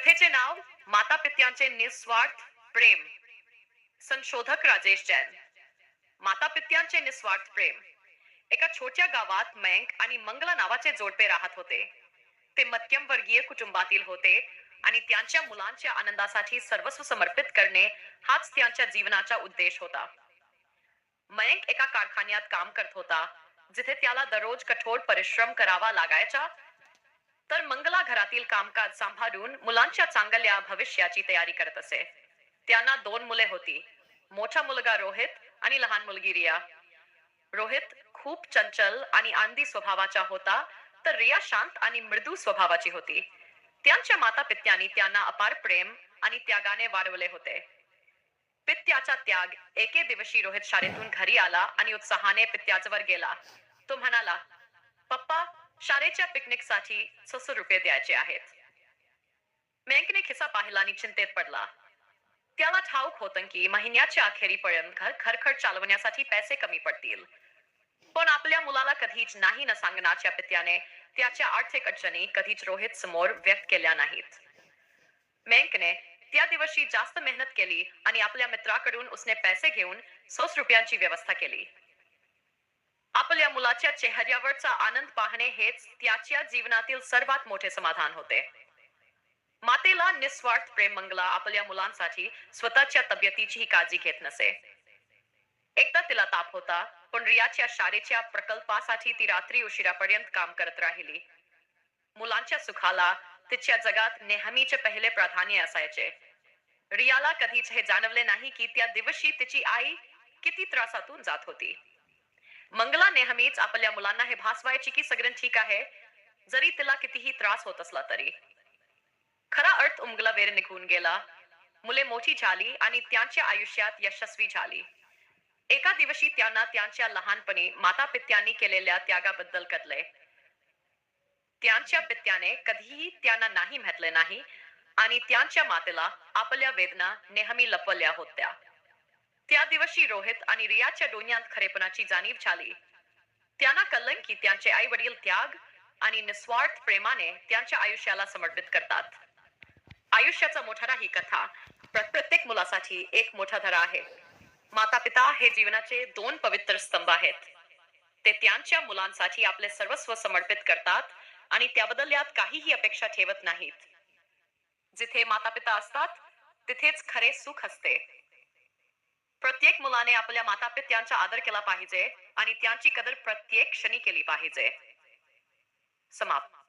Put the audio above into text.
कथेचे नाव माता पित्यांचे निस्वार्थ प्रेम. संशोधक राजेश जैन. माता पित्यांचे निस्वार्थ प्रेम. एका छोट्या गावात मयंक आणि मंगला नावाचे जोडपे राहत होते. ते मध्यम वर्गीय कुटुंबातील होते आणि त्यांच्या मुलांच्या आनंदासाठी सर्वस्व समर्पित करणे हाच त्यांच्या जीवनाचा उद्देश होता. मयंक एका कारखान्यात काम करत होता जिथे त्याला दररोज कठोर परिश्रम करावा लागायचा तर घरातील कामकाज सांभाळून मुलांच्या चांगल्या भविष्याची तयारी करत असे. त्यांना दोन मुले होती. मोठा मुलगा रोहित आणि लहान मुलगी रिया. रोहित खूप चंचल आणि आंधी स्वभावाचा होता तर रिया शांत आणि मृदू स्वभावाची होती. त्यांच्या माता पित्यांनी त्यांना अपार प्रेम आणि त्यागाने वाढवले होते. पित्याचा त्याग एके दिवशी रोहित शाळेतून घरी आला आणि उत्साहाने पित्याजवर गेला. तो म्हणाला पप्पा शाळेच्या पिकनिकसाठी रुपये द्यायचे आहेत. मँकने खिसा पाहिला आणि चिंतेत पडला. त्याला ठाऊक होतं की महिन्याच्या अखेरीपर्यंत घर खरखर चालवण्यासाठी पैसे कमी पडतील. पण आपल्या मुलाला कधीच नाही न सांगण्याच्या पित्याने त्याच्या आर्थिक अडचणी कधीच रोहित समोर व्यक्त केल्या नाहीत. बँकने त्या दिवशी जास्त मेहनत केली आणि आपल्या मित्राकडून उसने पैसे घेऊन सोस रुपयांची व्यवस्था केली. आपल्या मुलाच्या चेहऱ्यावरचा आनंद पाहणे हेच त्याच्या जीवनातील सर्वात मोठे समाधान होते. मातेला निस्वार्थ प्रेम मंगला आपल्या मुलांसाठी स्वतःच्या तब्येतीचीही काळजी घेत नसे. एकदा तिला ताप होता पण रियाच्या शाळेच्या प्रकल्पासाठी ती रात्री उशिरापर्यंत काम करत राहिली. मुलांच्या सुखाला तिच्या जगात नेहमीचे पहिले प्राधान्य असायचे. रियाला कधीच हे जाणवले नाही की त्या दिवशी तिची आई किती त्रासातून जात होती. मंगला नेहमीच आपल्या मुलांना हे भासवायची की सगळं ठीक आहे? जरी तिला कितीही त्रास होत असला तरी. खरा अर्थ उमगला वेर निघून गेला. मुले मोठी झाली आणि त्यांच्या आयुष्यात यशस्वी झाली. एका दिवशी त्यांना त्यांच्या लहानपणी माता पित्यांनी केलेल्या त्यागाबद्दल कळले त्यांच्या पित्याने कधीही त्यांना नाही म्हटले नाही आणि त्यांच्या मातेला आपल्या वेदना नेहमी लपवल्या होत्या. त्या दिवशी रोहित आणि रियाच्या डोळ्यात खरेपणाची जाणीव झाली. त्यांना कळलं की त्यांचे आई वडील त्याग आणि निस्वार्थ प्रेमाने त्यांच्या आयुष्याला समर्पित करतात. आयुष्याचा मोठारा ही कथा प्रत्येक मुलासाठी एक मोठा धरा आहे. माता पिता हे जीवनाचे दोन पवित्र स्तंभ आहेत. ते त्यांच्या मुलांसाठी आपले सर्वस्व समर्पित करतात आणि त्याबद्दल यात काहीही अपेक्षा ठेवत नाहीत. जिथे माता पिता असतात तिथेच खरे सुख असते. प्रत्येक मुलाने आपल्या माता पित्यांचा आदर केला पाहिजे आणि त्यांची कदर प्रत्येक क्षणी केली पाहिजे. समाप्त.